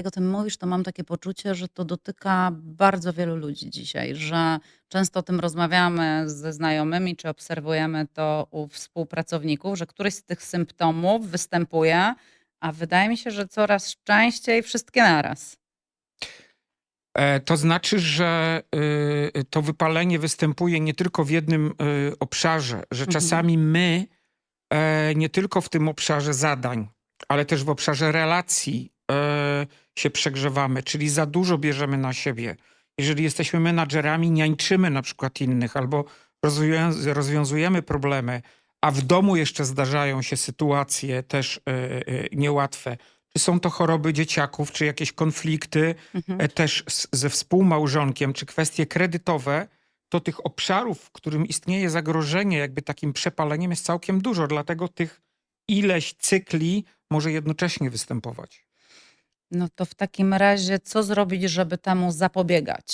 Jak o tym mówisz, to mam takie poczucie, że to dotyka bardzo wielu ludzi dzisiaj, że często o tym rozmawiamy ze znajomymi, czy obserwujemy to u współpracowników, że któryś z tych symptomów występuje, a wydaje mi się, że coraz częściej wszystkie naraz. E, To znaczy, że y, to wypalenie występuje nie tylko w jednym y, obszarze, że Mhm. czasami my e, nie tylko w tym obszarze zadań, ale też w obszarze relacji e, się przegrzewamy, czyli za dużo bierzemy na siebie. Jeżeli jesteśmy menadżerami, niańczymy na przykład innych albo rozwiązu- rozwiązujemy problemy, a w domu jeszcze zdarzają się sytuacje też e, e, niełatwe. Czy są to choroby dzieciaków, czy jakieś konflikty, Mhm. e, też z, ze współmałżonkiem, czy kwestie kredytowe, to tych obszarów, w którym istnieje zagrożenie jakby takim przepaleniem jest całkiem dużo, dlatego tych ileś cykli może jednocześnie występować. No to w takim razie, co zrobić, żeby temu zapobiegać?